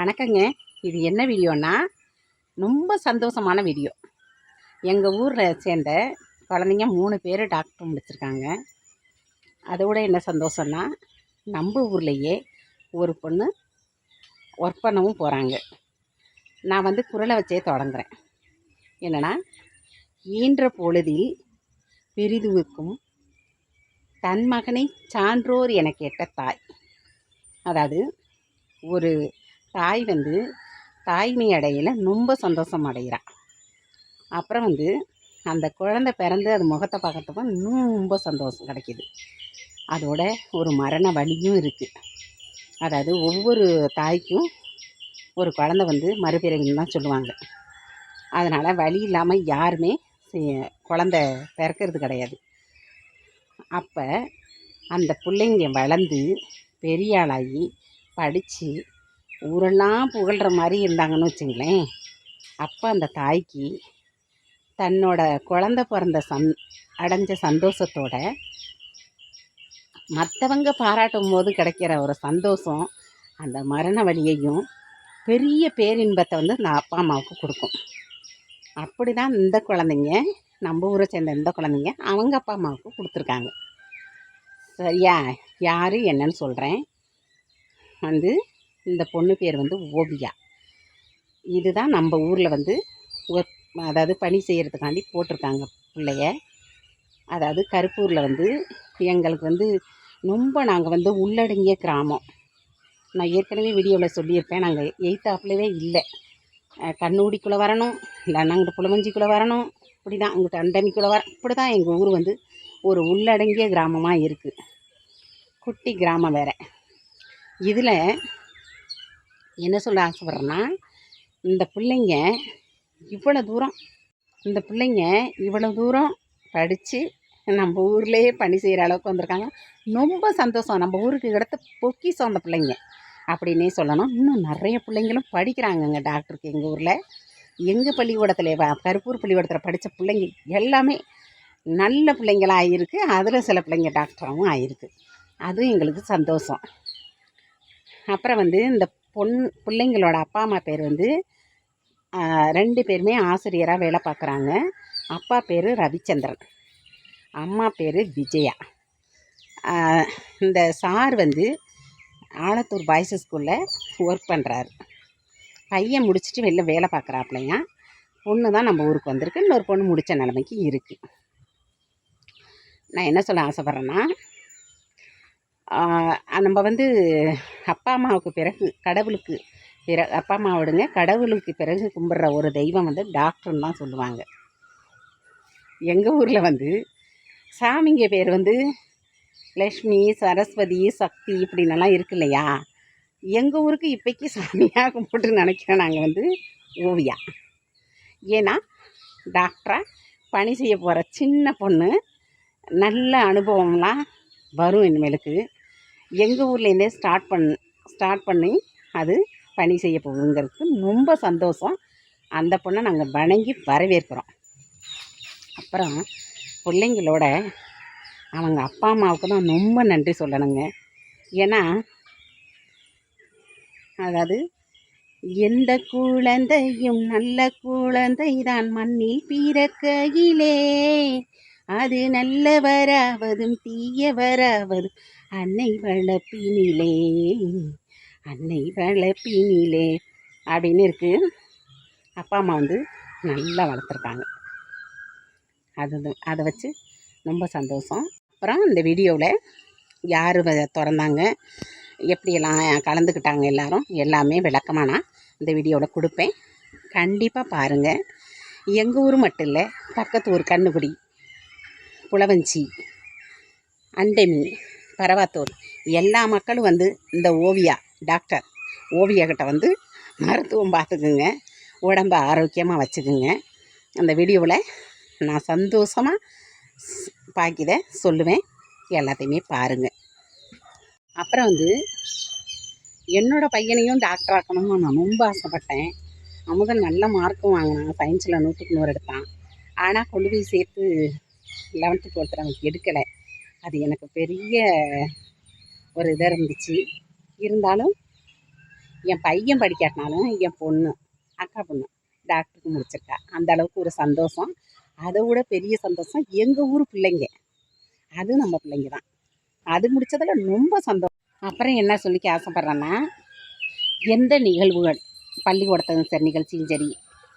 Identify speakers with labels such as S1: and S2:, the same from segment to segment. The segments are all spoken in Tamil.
S1: வணக்கங்க. இது என்ன வீடியோன்னா ரொம்ப சந்தோஷமான வீடியோ. எங்கள் ஊரில் சேர்ந்த குழந்தைங்க மூணு பேர் டாக்டர் முடிச்சிருக்காங்க. அதோட என்ன சந்தோஷம்னா நம்ம ஊர்லேயே ஒரு பொண்ணு ஒர்க் பண்ணவும் போகிறாங்க நான் வந்து குரலை வச்சே தொடங்குறேன். என்னென்னா ஈன்ற பொழுதில் பெரிதுவுக்கும் தன் மகனை சான்றோர் என கேட்ட தாய். அதாவது ஒரு தாய் வந்து தாய்மை அடையில் ரொம்ப சந்தோஷம் அடைகிறான் அப்புறம் வந்து அந்த குழந்தை பிறந்து அது முகத்தை பார்க்குறப்ப ரொம்ப சந்தோஷம் கிடைக்கிது. அதோட ஒரு மரண வலியும் இருக்குது அதாவது ஒவ்வொரு தாய்க்கும் ஒரு குழந்தை வந்து மறுபிறவின்னு தான் சொல்லுவாங்க. அதனால் வலி இல்லாமல் யாருமே சி- குழந்த பிறக்கிறது கிடையாது. அப்போ அந்த பிள்ளைங்க வளர்ந்து பெரிய ஆளாகி படித்து ஊரெல்லாம் புகழ்கிற மாதிரி இருந்தாங்கன்னு வச்சுங்களேன். அப்போ அந்த தாய்க்கு தன்னோட குழந்த பிறந்த சந் அடைஞ்ச சந்தோஷத்தோட மற்றவங்க பாராட்டும் போது கிடைக்கிற ஒரு சந்தோஷம் அந்த மரண வழியையும் பெரிய பேரின்பத்தை வந்து அந்த அப்பா அம்மாவுக்கு கொடுக்கும். அப்படி தான் இந்த குழந்தைங்க நம்ம ஊரை சேர்ந்த இந்த குழந்தைங்க அவங்க அப்பா அம்மாவுக்கு கொடுத்துருக்காங்க. சரியா? யார் என்னன்னு சொல்கிறேன் வந்து இந்த பொண்ணு பேர் வந்து ஓவியா இதுதான் நம்ம ஊரில் வந்து ஒர்க் அதாவது பணி செய்கிறதுக்காண்டி போட்டிருக்காங்க பிள்ளைய. அதாவது கருப்பூரில் வந்து எங்களுக்கு வந்து ரொம்ப நாங்கள் வந்து உள்ளடங்கிய கிராமம். நான் ஏற்கனவே வீடியோவில் சொல்லியிருப்பேன் நாங்கள் எயித்தாப்புலவே இல்லை. கண்ணூடிக்குள்ளே வரணும் இல்லைன்னா அங்கிட்டு புலமஞ்சிக்குள்ளே வரணும் இப்படி தான் அங்கிட்ட அண்டமிக்குள்ளே வர இப்படி தான் எங்கள் ஊர் வந்து ஒரு உள்ளடங்கிய கிராமமாக இருக்குது குட்டி கிராமம் வேறு. இதில் என்ன சொல்ல ஆசைப்பட்றேன்னா இந்த பிள்ளைங்க இவ்வளோ தூரம் இந்த பிள்ளைங்க இவ்வளோ தூரம் படித்து நம்ம ஊர்லேயே பணி செய்கிற அளவுக்கு வந்திருக்காங்க. ரொம்ப சந்தோஷம். நம்ம ஊருக்கு கிடைத்த பொக்கி அந்த பிள்ளைங்க. அப்படின்னே சொல்லணும். இன்னும் நிறைய பிள்ளைங்களும் படிக்கிறாங்கங்க டாக்டருக்கு எங்கள் ஊரில். எங்கள் பள்ளிக்கூடத்தில் கருப்பூர் பள்ளிக்கூடத்தில் படித்த பிள்ளைங்க எல்லாமே நல்ல பிள்ளைங்களா ஆகிருக்கு அதில் சில பிள்ளைங்க டாக்டராகவும் ஆகிருக்கு அதுவும் எங்களுக்கு சந்தோஷம். அப்புறம் வந்து இந்த பொன் பிள்ளைங்களோட அப்பா அம்மா பேர் வந்து ரெண்டு பேருமே ஆசிரியராக வேலை பார்க்குறாங்க. அப்பா பேர் ரவிச்சந்திரன். அம்மா பேர் விஜயா. இந்த சார் வந்து ஆலத்தூர் பாய்ஸ் ஸ்கூலில் ஒர்க் பண்ணுறாரு பையன் முடிச்சுட்டு வெளில வேலை பார்க்குறாப்லையா. பொண்ணு தான் நம்ம ஊருக்கு வந்திருக்கு. இன்னொரு பொண்ணு முடித்த நிலைமைக்கு இருக்குது நான் என்ன சொல்ல ஆசைப்பட்றேன்னா நம்ம வந்து அப்பா அம்மாவுக்கு பிறகு கடவுளுக்கு பிற அப்பா அம்மா விடுங்க கடவுளுக்கு பிறகு கும்பிட்ற ஒரு தெய்வம் வந்து டாக்டர்னு தான் சொல்லுவாங்க. எங்கள் ஊரில் வந்து சாமிங்க பேர் வந்து லக்ஷ்மி சரஸ்வதி சக்தி இப்படின்னலாம் இருக்கு இல்லையா? எங்கள் ஊருக்கு இப்போக்கி சாமியாக கும்பிட்டு நினைக்கிறோம் நாங்கள் வந்து ஓவியா. ஏன்னா டாக்டராக பணி செய்ய போகிற சின்ன பொண்ணு நல்ல அனுபவம்லாம் வரும் இனிமேலுக்கு. எங்கள் ஊர்லேருந்தே ஸ்டார்ட் பண் ஸ்டார்ட் பண்ணி அது பணி செய்ய போகுதுங்கிறதுக்கு ரொம்ப சந்தோஷம். அந்த பொண்ணை நாங்கள் வணங்கி வரவேற்கிறோம். அப்புறம் பிள்ளைங்களோட அவங்க அப்பா அம்மாவுக்கு தான் ரொம்ப நன்றி சொல்லணுங்க. ஏன்னா அதாவது எந்த குழந்தையும் நல்ல குழந்தை தான் மண்ணில் பிறக்கையிலே. அது நல்லவராவதும் தீயவராவதும் அன்னை வளப்பினிலே அன்னை வளப்பினிலே அப்படின்னு இருக்கு. அப்பா அம்மா வந்து நல்லா வளர்த்துருக்காங்க. அது அதை வச்சு ரொம்ப சந்தோஷம். அப்புறம் இந்த வீடியோவில் யார் திறந்தாங்க எப்படியெல்லாம் கலந்துக்கிட்டாங்க எல்லாரும் எல்லாமே விளக்கமாக நான் இந்த வீடியோவில் கொடுப்பேன். கண்டிப்பாக பாருங்கள் எங்கள் ஊர் மட்டும் இல்லை பக்கத்து ஊர் கண்ணுக்குடி. புலவஞ்சி அண்டமி பரவாத்தூர் எல்லா மக்களும் வந்து இந்த ஓவியா டாக்டர் ஓவியக்கிட்ட வந்து மருத்துவம் பார்த்துக்குங்க. உடம்ப ஆரோக்கியமாக வச்சுக்குங்க. அந்த வீடியோவில் நான் சந்தோஷமாக பாக்கித சொல்லுவேன். எல்லாத்தையுமே பாருங்கள் அப்புறம் வந்து என்னோடய பையனையும் டாக்டர் ஆக்கணும்னு நான் ரொம்ப ஆசைப்பட்டேன். அமுதன் நல்ல மார்க்கும் வாங்கினான் சயின்ஸில் நூற்றுக்கு நூறு எடுத்தான். ஆனால் கொண்டு போய் சேர்த்து லெவன்த்து டுவெல்த்தில் அவனுக்கு எடுக்கலை. அது எனக்கு பெரிய ஒரு இதாக இருந்துச்சு. இருந்தாலும் என் பையன் படிக்காட்டினாலும் என் பொண்ணு அக்கா பொண்ணு டாக்டருக்கு முடிச்சிருக்கா. அந்த அளவுக்கு ஒரு சந்தோஷம். அதை விட பெரிய சந்தோஷம் எங்கள் ஊர் பிள்ளைங்க. அது நம்ம பிள்ளைங்க தான் அது முடித்ததில் ரொம்ப சந்தோஷம். அப்புறம் என்ன சொல்லிக்க ஆசைப்பட்றேன்னா எந்த நிகழ்வுகள் பள்ளிக்கூடத்தும் சரி நிகழ்ச்சியும் சரி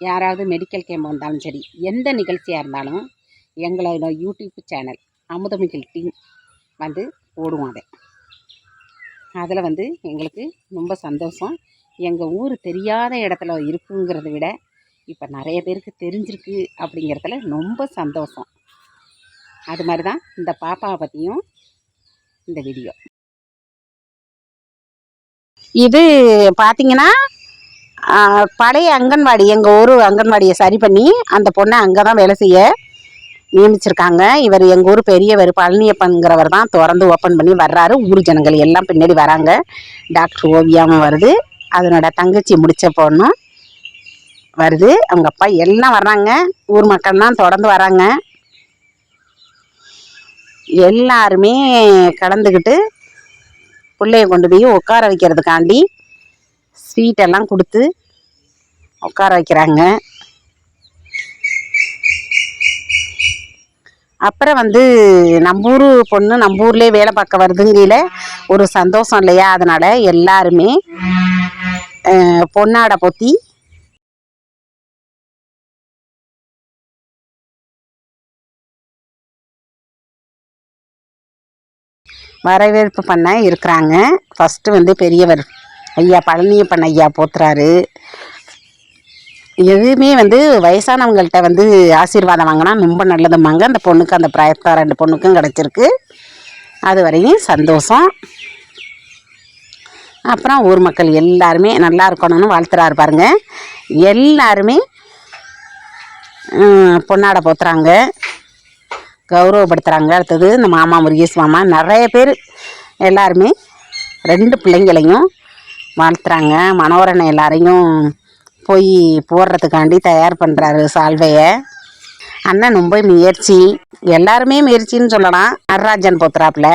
S1: யாராவது மெடிக்கல் கேம்ப் வந்தாலும் சரி எந்த நிகழ்ச்சியாக இருந்தாலும் எங்களோட யூடியூப் சேனல் அமுதமிகள் டீம் வந்து போடுவோம் அதை. அதில் வந்து எங்களுக்கு ரொம்ப சந்தோஷம். எங்கள் ஊர் தெரியாத இடத்துல இருக்குங்கிறத விட இப்போ நிறைய பேருக்கு தெரிஞ்சிருக்கு அப்படிங்கிறதுல ரொம்ப சந்தோஷம். அது மாதிரி தான் இந்த பாப்பாவை பற்றியும் இந்த வீடியோ இது பார்த்தீங்கன்னா பழைய அங்கன்வாடி எங்கள் ஊர் அங்கன்வாடியை சரி பண்ணி அந்த பொண்ணை அங்கே தான் வேலை செய்ய நியமிச்சிருக்காங்க. இவர் எங்கள் ஊர் பெரியவர் பழனியப்பன்கிறவர் தான் திறந்து ஓப்பன் பண்ணி வர்றாரு. ஊர் ஜனங்கள் எல்லாம் பின்னாடி வராங்க. டாக்டர் ஓவியாவும் வருது. அதனோட தங்கச்சி முடித்த பொண்ணும் வருது. அவங்க அப்பா எல்லாம் வர்றாங்க. ஊர் மக்கள் தான் தொடர்ந்து வராங்க. எல்லாருமே கலந்துக்கிட்டு பிள்ளைய கொண்டு போய் உட்கார வைக்கிறதுக்காண்டி ஸ்வீட்டெல்லாம் கொடுத்து உட்கார வைக்கிறாங்க. அப்புறம் வந்து நம்ம ஊர் பொண்ணு நம்ம ஊர்லேயே வேலை பார்க்க வருதுங்கையில் ஒரு சந்தோஷம் இல்லையா? அதனால எல்லாருமே அஹ், பொன்னாடை பொத்தி வரவேற்பு பண்ண இருக்கிறாங்க. ஃபஸ்ட்டு வந்து பெரியவர் ஐயா பழனியப்பன் ஐயா போத்துறாரு. எதுவுமே வந்து வயசானவங்கள்ட்ட வந்து ஆசீர்வாதம் வாங்கினா ரொம்ப நல்லதும்பாங்க. அந்த பொண்ணுக்கு அந்த பிராயத்தா ரெண்டு பொண்ணுக்கும் கிடச்சிருக்கு. அது வரையும் சந்தோஷம். அப்புறம் ஊர் மக்கள் எல்லாருமே நல்லா இருக்கணும்னு வாழ்த்துறாரு பாருங்க. எல்லாருமே பொண்ணாடை பொன்னாடை போத்துறாங்க. கௌரவப்படுத்துகிறாங்க அடுத்தது இந்த மாமா முருகேஷ் மாமா. நிறைய பேர் எல்லாருமே ரெண்டு பிள்ளைங்களையும் வாழ்த்துறாங்க. மனோரனை எல்லாரையும் போய் போடுறதுக்காண்டி தயார் பண்ணுறாரு சால்வையை. அண்ணன் ரொம்ப முயற்சி. எல்லாருமே முயற்சின்னு சொல்லலாம். நடராஜன் போத்துறாப்புல.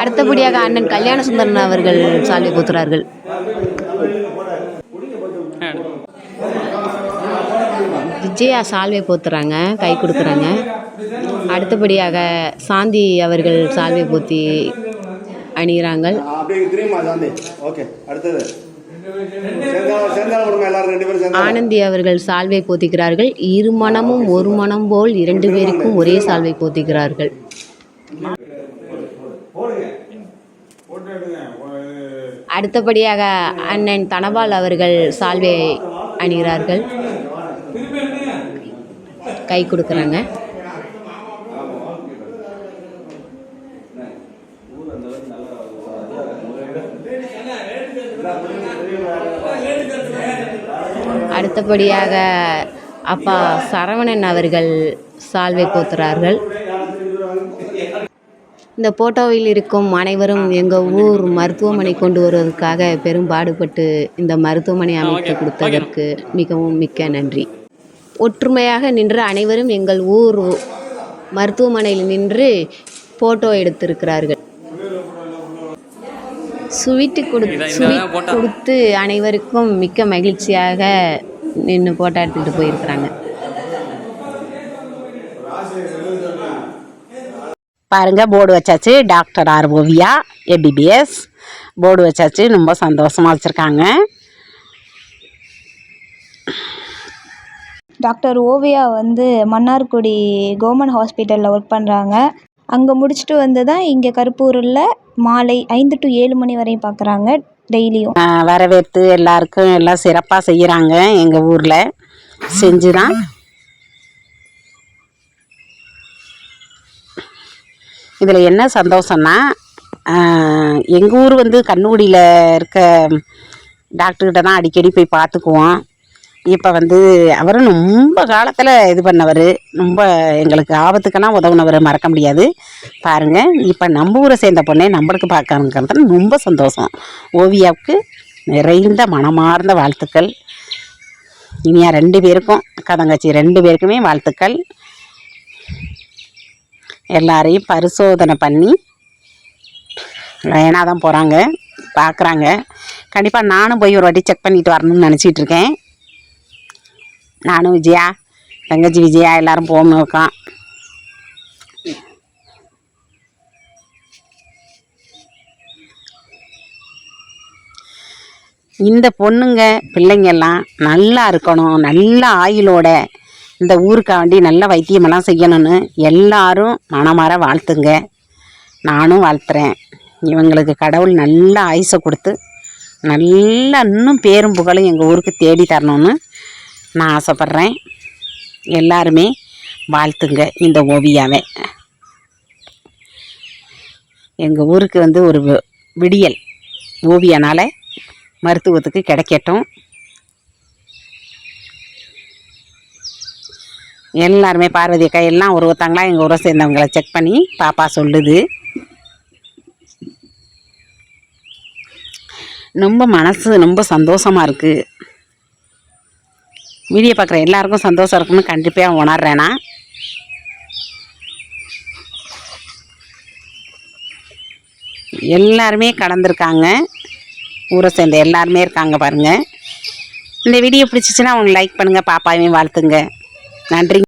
S2: அடுத்தபடியாக அண்ணன் கல்யாண சுந்தரன் அவர்கள் சாலை போத்துறார்கள். விஜயா சால்வை போத்துறாங்க. கை கொடுக்குறாங்க. அடுத்தபடியாக சாந்தி அவர்கள் சால்வை போத்தி அணிகிறாங்கள்
S3: ஆ, அப்படியே தெரியுமா சாந்தி ஓகே அடுத்தது. சேர்ந்தால சேர்ந்தால குடும்பம் எல்லாரும்? ரெண்டு பேரும் சேர்ந்தால
S2: ஆனந்தி அவர்கள் சால்வை போத்திக்கிறார்கள் இரு மனமும் ஒரு மனம் போல் இரண்டு பேருக்கும் ஒரே சால்வை போத்திக்கிறார்கள் அடுத்தபடியாக அண்ணன் தனபால் அவர்கள் சால்வை அணிகிறார்கள். கை கொடுக்குறாங்க. அடுத்தபடியாக அப்பா சரவணன் அவர்கள் சால்வை போத்துறார்கள். இந்த போட்டோவில் இருக்கும் அனைவரும் எங்கள் ஊர் மருத்துவமனை கொண்டு வருவதற்காக பெரும் பாடுபட்டு இந்த மருத்துவமனை அமைத்து கொடுத்ததற்கு மிகவும் மிக்க நன்றி. ஒற்றுமையாக நின்று அனைவரும் எங்கள் ஊர் மருத்துவமனையில் நின்று போட்டோ எடுத்திருக்கிறார்கள். ஸ்வீட்டு கொடு ஸ்வீட் கொடுத்து அனைவருக்கும் மிக்க மகிழ்ச்சியாக நின்று போட்டோ எடுத்துக்கிட்டு போயிருக்கிறாங்க.
S1: பாருங்க போர்டு வச்சாச்சு. Doctor R Oviya MBBS board வச்சாச்சு. ரொம்ப சந்தோஷமாக வச்சுருக்காங்க.
S4: டாக்டர் ஓவியா வந்து மன்னார்குடி கவர்மெண்ட் ஹாஸ்பிட்டலில் ஒர்க் பண்ணுறாங்க அங்கே முடிச்சுட்டு வந்து தான் இங்கே கருப்பூரில் மாலை ஐந்து டு ஏழு மணி வரையும் பார்க்குறாங்க டெய்லியும்.
S1: வரவேற்று எல்லாருக்கும் எல்லாம் சிறப்பாக செய்கிறாங்க எங்கள் ஊரில். செஞ்சு தான் இதில் என்ன சந்தோஷம்னா எங்கள் ஊர் வந்து கண்ணுக்குடியில் இருக்க டாக்டர்கிட்ட தான் அடிக்கடி போய் பார்த்துக்குவோம். இப்போ வந்து அவரும் ரொம்ப காலத்தில் இது பண்ணவர். ரொம்ப எங்களுக்கு ஆபத்துக்கெல்லாம் உதவுனவர் மறக்க முடியாது. பாருங்கள் இப்போ நம்ம ஊரை சேர்ந்த பொண்ணே நம்மளுக்கு பார்க்கணுங்கிறது ரொம்ப சந்தோஷம். ஓவியாவுக்கு நிறைந்த மனமார்ந்த வாழ்த்துக்கள். இனியா ரெண்டு பேருக்கும் கதங்கச்சி ரெண்டு பேருக்குமே வாழ்த்துக்கள். எல்லாரையும் பரிசோதனை பண்ணி லைனாக தான் போகிறாங்க பார்க்குறாங்க கண்டிப்பாக நானும் போய் ஒரு வாட்டி செக் பண்ணிட்டு வரணும்னு நினச்சிட்டு இருக்கேன். நானும் விஜயா தங்கச்சி விஜயா எல்லாரும் போகணும் இருக்கோம். இந்த பொண்ணுங்க பிள்ளைங்கெல்லாம் நல்லா இருக்கணும் நல்ல ஆயுளோட இந்த ஊருக்காண்டி நல்ல வைத்தியமெல்லாம் செய்யணும்னு எல்லாரும் மனமார வாழ்த்துங்க. நானும் வாழ்த்துறேன். இவங்களுக்கு கடவுள் நல்ல ஆயுசை கொடுத்து நல்ல இன்னும் பேரும் புகழும் எங்கள் ஊருக்கு தேடி தரணும்னு நான் ஆசைப்பட்றேன். எல்லாருமே வாழ்த்துங்க இந்த ஓவியாவை. எங்கள் ஊருக்கு வந்து ஒரு விடியல் ஓவியனால் மருத்துவத்துக்கு கிடைக்கட்டும். எல்லாருமே பார்வதி அக்கா எல்லாம் ஒரு ஒருத்தங்களா எங்கள் ஊரை சேர்ந்தவங்களை செக் பண்ணி பாப்பா சொல்லுது. ரொம்ப மனசு ரொம்ப சந்தோஷமாக இருக்குது வீடியோ பார்க்குற எல்லாருக்கும் சந்தோஷம் இருக்குன்னு கண்டிப்பாக உணர்றேன்? நான் எல்லாருமே கடந்திருக்காங்க. ஊரை சேர்ந்த எல்லாருமே இருக்காங்க பாருங்கள் இந்த வீடியோ பிடிச்சிச்சின்னா அவங்க லைக் பண்ணுங்கள் பாப்பாவையும் வாழ்த்துங்க. நன்றி.